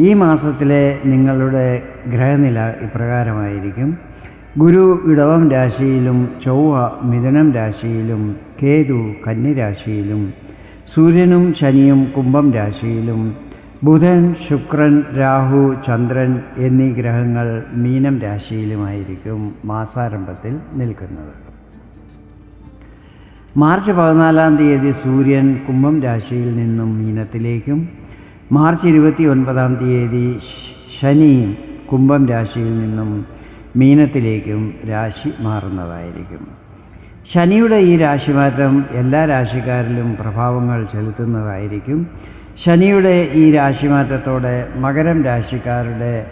ഈ മാസത്തിലെ നിങ്ങളുടെ ഗ്രഹനില ഇപ്രകാരമായിരിക്കും. ഗുരു ഇടവം രാശിയിലും ചൊവ്വ മിഥുനം രാശിയിലും കേതു കന്നി രാശിയിലും സൂര്യനും ശനിയും കുംഭം രാശിയിലും ബുധൻ ശുക്രൻ രാഹു ചന്ദ്രൻ എന്നീ ഗ്രഹങ്ങൾ മീനം രാശിയിലുമായിരിക്കും മാസാരംഭത്തിൽ നിൽക്കുന്നത്. മാർച്ച് പതിനാലാം തീയതി സൂര്യൻ കുംഭം രാശിയിൽ നിന്നും മീനത്തിലേക്കും മാർച്ച് ഇരുപത്തി ഒൻപതാം തീയതി ശനി കുംഭം രാശിയിൽ നിന്നും മീനത്തിലേക്കും രാശി മാറുന്നതായിരിക്കും. ശനിയുടെ ഈ രാശിമാറ്റം എല്ലാ രാശിക്കാരിലും പ്രഭാവങ്ങൾ ചെലുത്തുന്നതായിരിക്കും. ശനിയുടെ ഈ രാശിമാറ്റത്തോടെ മകരം രാശിക്കാരുടെ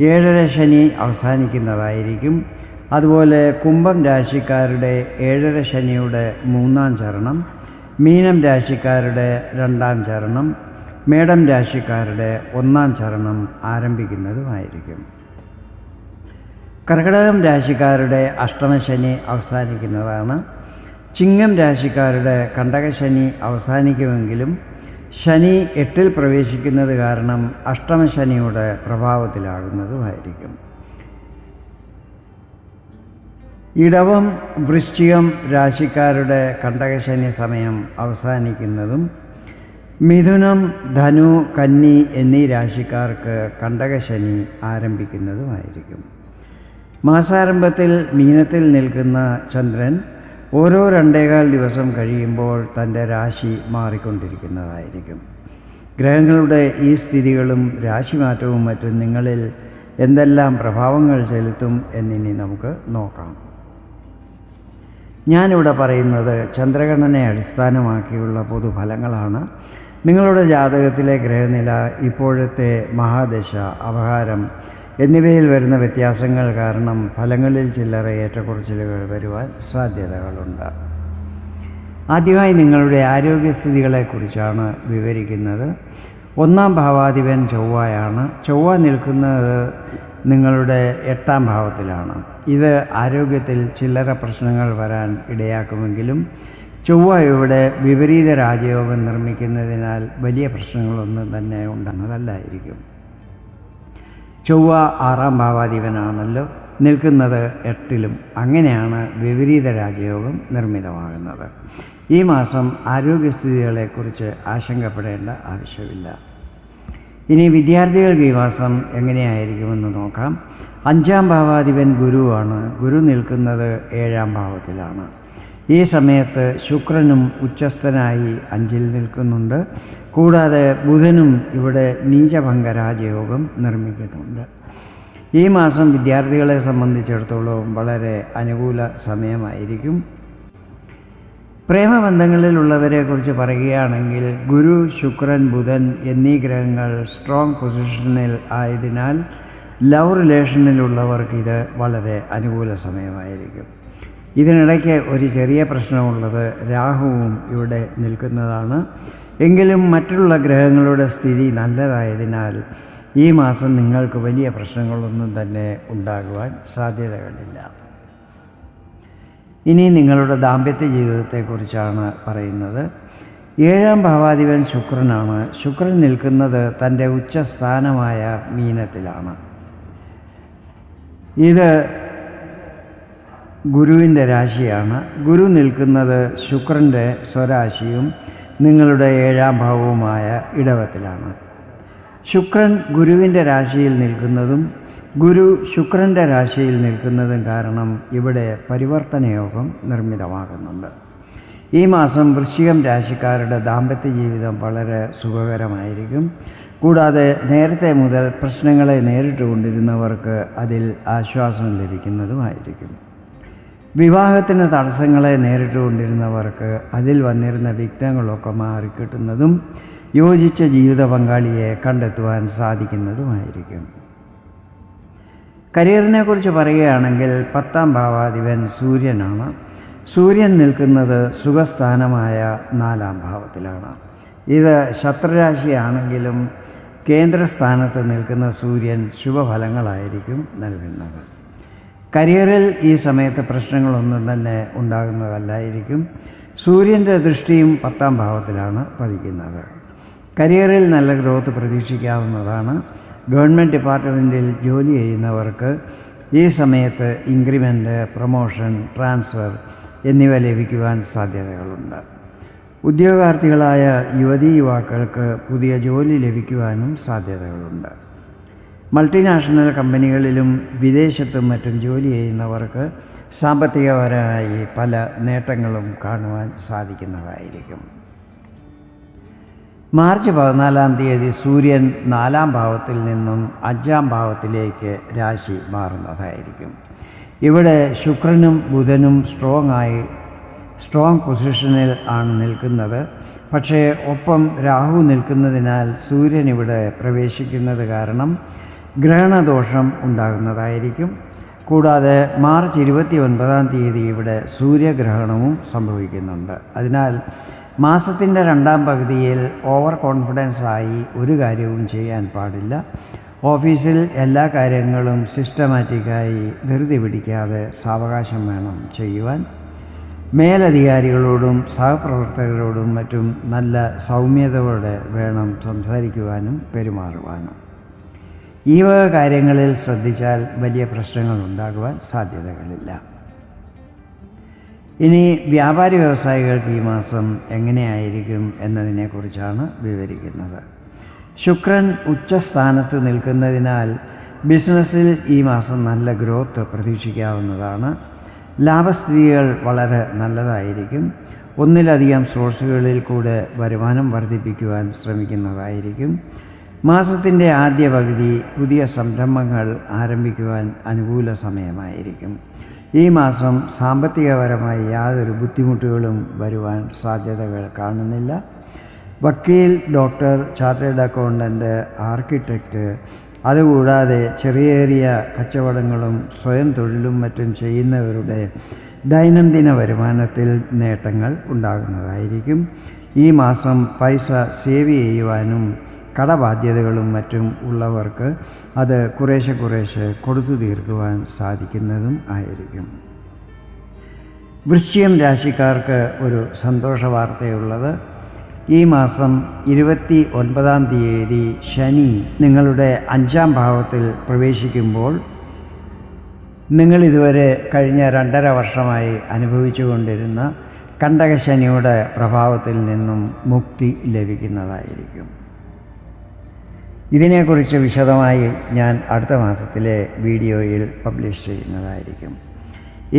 ഏഴര ശനി അവസാനിക്കുന്നതായിരിക്കും. അതുപോലെ കുംഭം രാശിക്കാരുടെ ഏഴര ശനിയുടെ മൂന്നാം ചരണം മീനം രാശിക്കാരുടെ രണ്ടാം ചരണം മേടം രാശിക്കാരുടെ ഒന്നാം ചരണം ആരംഭിക്കുന്നതുമായിരിക്കും. കർക്കിടകം രാശിക്കാരുടെ അഷ്ടമശനി അവസാനിക്കുന്നതാണ്. ചിങ്ങം രാശിക്കാരുടെ കണ്ടകശനി അവസാനിക്കുമെങ്കിലും ശനി എട്ടിൽ പ്രവേശിക്കുന്നത് കാരണം അഷ്ടമശനിയുടെ പ്രഭാവത്തിലാകുന്നതുമായിരിക്കും. ഇടവം വൃശ്ചികം രാശിക്കാരുടെ കണ്ടകശനി സമയം അവസാനിക്കുന്നതും മിഥുനം ധനു കന്നി എന്നീ രാശിക്കാർക്ക് കണ്ടകശനി ആരംഭിക്കുന്നതുമായിരിക്കും. മാസാരംഭത്തിൽ മീനത്തിൽ നിൽക്കുന്ന ചന്ദ്രൻ ഓരോ രണ്ടേകാൽ ദിവസം കഴിയുമ്പോൾ തന്റെ രാശി മാറിക്കൊണ്ടിരിക്കുന്നതായിരിക്കും. ഗ്രഹങ്ങളുടെ ഈ സ്ഥിതികളും രാശിമാറ്റവും മറ്റും നിങ്ങളിൽ എന്തെല്ലാം പ്രഭാവങ്ങൾ ചെലുത്തും എന്നിനി നമുക്ക് നോക്കാം. ഞാനിവിടെ പറയുന്നത് ചന്ദ്രഗണനെ അടിസ്ഥാനമാക്കിയുള്ള പൊതുഫലങ്ങളാണ്. നിങ്ങളുടെ ജാതകത്തിലെ ഗ്രഹനില ഇപ്പോഴത്തെ മഹാദശ അപഹാരം എന്നിവയിൽ വരുന്ന വ്യത്യാസങ്ങൾ കാരണം ഫലങ്ങളിൽ ചില്ലറ ഏറ്റക്കുറച്ചിലുകൾ വരുവാൻ സാധ്യതകളുണ്ട്. ആദ്യമായി നിങ്ങളുടെ ആരോഗ്യസ്ഥിതികളെക്കുറിച്ചാണ് വിവരിക്കുന്നത്. ഒന്നാം ഭാവാധിപൻ ചൊവ്വയാണ്. ചൊവ്വ നിൽക്കുന്നത് നിങ്ങളുടെ എട്ടാം ഭാവത്തിലാണ്. ഇത് ആരോഗ്യത്തിൽ ചില്ലറ പ്രശ്നങ്ങൾ വരാൻ ഇടയാക്കുമെങ്കിലും ചൊവ്വ ഇവിടെ വിപരീത രാജയോഗം നിർമ്മിക്കുന്നതിനാൽ വലിയ പ്രശ്നങ്ങളൊന്നും തന്നെ ഉണ്ടെന്നതല്ലായിരിക്കും ചൊവ്വ ആറാം ഭാവാധിപനാണല്ലോ. നിൽക്കുന്നത് എട്ടിലും അങ്ങനെയാണ് വിപരീത രാജയോഗം നിർമ്മിതമാകുന്നത്. ഈ മാസം ആരോഗ്യസ്ഥിതികളെക്കുറിച്ച് ആശങ്കപ്പെടേണ്ട ആവശ്യമില്ല. ഇനി വിദ്യാർത്ഥികൾക്ക് ഈ മാസം എങ്ങനെയായിരിക്കുമെന്ന് നോക്കാം. അഞ്ചാം ഭാവാധിപൻ ഗുരുവാണ്. ഗുരു നിൽക്കുന്നത് ഏഴാം ഭാവത്തിലാണ്. ഈ സമയത്ത് ശുക്രനും ഉച്ചസ്ഥനായി അഞ്ചിൽ നിൽക്കുന്നുണ്ട്. കൂടാതെ ബുധനും ഇവിടെ നീചഭംഗരാജയോഗം നിർമ്മിക്കുന്നുണ്ട്. ഈ മാസം വിദ്യാർത്ഥികളെ സംബന്ധിച്ചിടത്തോളം വളരെ അനുകൂല സമയമായിരിക്കും. പ്രേമബന്ധങ്ങളിലുള്ളവരെക്കുറിച്ച് പറയുകയാണെങ്കിൽ ഗുരു ശുക്രൻ ബുധൻ എന്നീ ഗ്രഹങ്ങൾ സ്ട്രോങ് പൊസിഷനിൽ ആയതിനാൽ ലവ് റിലേഷനിലുള്ളവർക്ക് ഇത് വളരെ അനുകൂല സമയമായിരിക്കും. ഇതിനിടയ്ക്ക് ഒരു ചെറിയ പ്രശ്നമുള്ളത് രാഹുവും ഇവിടെ നിൽക്കുന്നതാണ്. എങ്കിലും മറ്റുള്ള ഗ്രഹങ്ങളുടെ സ്ഥിതി നല്ലതായതിനാൽ ഈ മാസം നിങ്ങൾക്ക് വലിയ പ്രശ്നങ്ങളൊന്നും തന്നെ ഉണ്ടാകുവാൻ സാധ്യതകളില്ല. ഇനി നിങ്ങളുടെ ദാമ്പത്യ ജീവിതത്തെക്കുറിച്ചാണ് പറയുന്നത്. ഏഴാം ഭാവാധിപൻ ശുക്രനാണ്. ശുക്രൻ നിൽക്കുന്നത് തന്റെ ഉച്ചസ്ഥാനമായ മീനത്തിലാണ്. ഇത് ഗുരുവിന്റെ രാശിയാണ്. ഗുരു നിൽക്കുന്നത് ശുക്രന്റെ സ്വരാശിയും നിങ്ങളുടെ ഏഴാം ഭാവവുമായ ഇടവത്തിലാണ്. ശുക്രൻ ഗുരുവിന്റെ രാശിയിൽ നിൽക്കുന്നതും ഗുരു ശുക്രന്റെ രാശിയിൽ നിൽക്കുന്നതും കാരണം ഇവിടെ പരിവർത്തനയോഗം നിർമ്മിതമാകുന്നുണ്ട്. ഈ മാസം വൃശ്ചികം രാശിക്കാരുടെ ദാമ്പത്യ ജീവിതം വളരെ സുഖകരമായിരിക്കും. കൂടാതെ നേരത്തെ മുതൽ പ്രശ്നങ്ങളെ നേരിട്ടുകൊണ്ടിരുന്നവർക്ക് അതിൽ ആശ്വാസം ലഭിക്കുന്നതുമായിരിക്കും. വിവാഹത്തിന് തടസ്സങ്ങളെ നേരിട്ടുകൊണ്ടിരുന്നവർക്ക് അതിൽ വന്നിരുന്ന വിഘ്നങ്ങളൊക്കെ മാറിക്കിട്ടുന്നതും യോജിച്ച ജീവിത പങ്കാളിയെ കണ്ടെത്തുവാൻ സാധിക്കുന്നതുമായിരിക്കും. കരിയറിനെ കുറിച്ച് പറയുകയാണെങ്കിൽ പത്താം ഭാവാധിപൻ സൂര്യനാണ്. സൂര്യൻ നിൽക്കുന്നത് സുഖസ്ഥാനമായ നാലാം ഭാവത്തിലാണ്. ഇത് ശത്രുരാശിയാണെങ്കിലും കേന്ദ്രസ്ഥാനത്ത് നിൽക്കുന്ന സൂര്യൻ ശുഭഫലങ്ങളായിരിക്കും നൽകുന്നത്. കരിയറിൽ ഈ സമയത്ത് പ്രശ്നങ്ങളൊന്നും തന്നെ ഉണ്ടാകുന്നതല്ലായിരിക്കും. സൂര്യന്റെ ദൃഷ്ടിയും പത്താം ഭാവത്തിലാണ് പതിക്കുന്നത്. കരിയറിൽ നല്ല ഗ്രോത്ത് പ്രതീക്ഷിക്കാവുന്നതാണ്. ഗവൺമെന്റ് ഡിപ്പാർട്ട്മെന്റിൽ ജോലി ചെയ്യുന്നവർക്ക് ഈ സമയത്ത് ഇൻക്രിമെന്റ് പ്രൊമോഷൻ ട്രാൻസ്ഫർ എന്നിവ ലഭിക്കുവാൻ സാധ്യതകളുണ്ട്. ഉദ്യോഗാർത്ഥികളായ യുവതീ യുവാക്കൾക്ക് പുതിയ ജോലി ലഭിക്കുവാനും സാധ്യതകളുണ്ട്. മൾട്ടിനാഷണൽ കമ്പനികളിലും വിദേശത്തും മറ്റും ജോലി ചെയ്യുന്നവർക്ക് സാമ്പത്തികപരമായി പല നേട്ടങ്ങളും കാണുവാൻ സാധിക്കുന്നതായിരിക്കും. മാർച്ച് പതിനാലാം തീയതി സൂര്യൻ നാലാം ഭാവത്തിൽ നിന്നും അഞ്ചാം ഭാവത്തിലേക്ക് രാശി മാറുന്നതായിരിക്കും. ഇവിടെ ശുക്രനും ബുധനും സ്ട്രോങ് ആയി സ്ട്രോങ് പൊസിഷനിൽ ആണ് നിൽക്കുന്നത്. പക്ഷേ ഒപ്പം രാഹു നിൽക്കുന്നതിനാൽ സൂര്യൻ ഇവിടെ പ്രവേശിക്കുന്നത് കാരണം ഗ്രഹണദോഷം ഉണ്ടാകുന്നതായിരിക്കും. കൂടാതെ മാർച്ച് ഇരുപത്തി ഒൻപതാം തീയതി ഇവിടെ സൂര്യഗ്രഹണവും സംഭവിക്കുന്നുണ്ട്. അതിനാൽ മാസത്തിന്റെ രണ്ടാം പകുതിയിൽ ഓവർ കോൺഫിഡൻസ് ആയി ഒരു കാര്യവും ചെയ്യാൻ പാടില്ല. ഓഫീസിൽ എല്ലാ കാര്യങ്ങളും സിസ്റ്റമാറ്റിക്കായി ധൃതി പിടിക്കാതെ സാവകാശം വേണം ചെയ്യുവാൻ. മേലധികാരികളോടും സഹപ്രവർത്തകരോടും മറ്റും നല്ല സൗമ്യതയോടെ വേണം സംസാരിക്കുവാനും പെരുമാറുവാനും. ഈ വക കാര്യങ്ങളിൽ ശ്രദ്ധിച്ചാൽ വലിയ പ്രശ്നങ്ങൾ ഉണ്ടാകുവാൻ സാധ്യതകളില്ല. ഇനി വ്യാപാരി വ്യവസായികൾക്ക് ഈ മാസം എങ്ങനെയായിരിക്കും എന്നതിനെക്കുറിച്ചാണ് വിവരിക്കുന്നത്. ശുക്രൻ ഉച്ചസ്ഥാനത്ത് നിൽക്കുന്നതിനാൽ ബിസിനസ്സിൽ ഈ മാസം നല്ല ഗ്രോത്ത് പ്രതീക്ഷിക്കാവുന്നതാണ്. ലാഭസ്ഥിതികൾ വളരെ നല്ലതായിരിക്കും. ഒന്നിലധികം സോഴ്സുകളിൽ കൂടെ വരുമാനം വർദ്ധിപ്പിക്കുവാൻ ശ്രമിക്കുന്നതായിരിക്കും. മാസത്തിന്റെ ആദ്യ പകുതി പുതിയ സംരംഭങ്ങൾ ആരംഭിക്കുവാൻ അനുകൂല സമയമായിരിക്കും. ഈ മാസം സാമ്പത്തികപരമായി യാതൊരു ബുദ്ധിമുട്ടുകളും വരുവാൻ സാധ്യതകൾ കാണുന്നില്ല. വക്കീൽ ഡോക്ടർ ചാർട്ടേഡ് അക്കൗണ്ടന്റ് ആർക്കിടെക്റ്റ് അതുകൂടാതെ ചെറിയ കച്ചവടങ്ങളും സ്വയം തൊഴിലും മറ്റും ചെയ്യുന്നവരുടെ ദൈനംദിന വരുമാനത്തിൽ നേട്ടങ്ങൾ ഉണ്ടാകുന്നതായിരിക്കും. ഈ മാസം പൈസ സേവ് ചെയ്യുവാനും കടബാധ്യതകളും മറ്റും ഉള്ളവർക്ക് അത് കുറേശ്ശെ കുറേശ്ശെ കൊടുത്തു തീർക്കുവാൻ സാധിക്കുന്നതും ആയിരിക്കും. വൃശ്ചികം രാശിക്കാർക്ക് ഒരു സന്തോഷ വാർത്തയുള്ളത് ഈ മാസം ഇരുപത്തി ഒൻപതാം തീയതി ശനി നിങ്ങളുടെ അഞ്ചാം ഭാവത്തിൽ പ്രവേശിക്കുമ്പോൾ നിങ്ങൾ ഇതുവരെ കഴിഞ്ഞ രണ്ടര വർഷമായി അനുഭവിച്ചുകൊണ്ടിരുന്ന കണ്ടകശനിയുടെ പ്രഭാവത്തിൽ നിന്നും മുക്തി ലഭിക്കുന്നതായിരിക്കും. ഇതിനെക്കുറിച്ച് വിശദമായി ഞാൻ അടുത്ത മാസത്തിലെ വീഡിയോയിൽ പബ്ലിഷ് ചെയ്യുന്നതായിരിക്കും.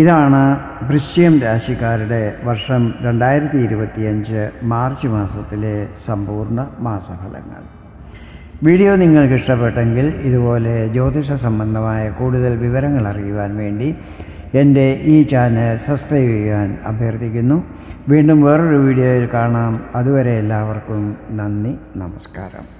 ഇതാണ് വൃശ്ചികം രാശിക്കാരുടെ വർഷം രണ്ടായിരത്തി ഇരുപത്തിയഞ്ച് മാർച്ച് മാസത്തിലെ സമ്പൂർണ മാസഫലങ്ങൾ. വീഡിയോ നിങ്ങൾക്ക് ഇഷ്ടപ്പെട്ടെങ്കിൽ ഇതുപോലെ ജ്യോതിഷ സംബന്ധമായ കൂടുതൽ വിവരങ്ങൾ അറിയുവാൻ വേണ്ടി എന്റെ ഈ ചാനൽ സബ്സ്ക്രൈബ് ചെയ്യാൻ അഭ്യർത്ഥിക്കുന്നു. വീണ്ടും വേറൊരു വീഡിയോയിൽ കാണാം. അതുവരെ എല്ലാവർക്കും നന്ദി നമസ്കാരം.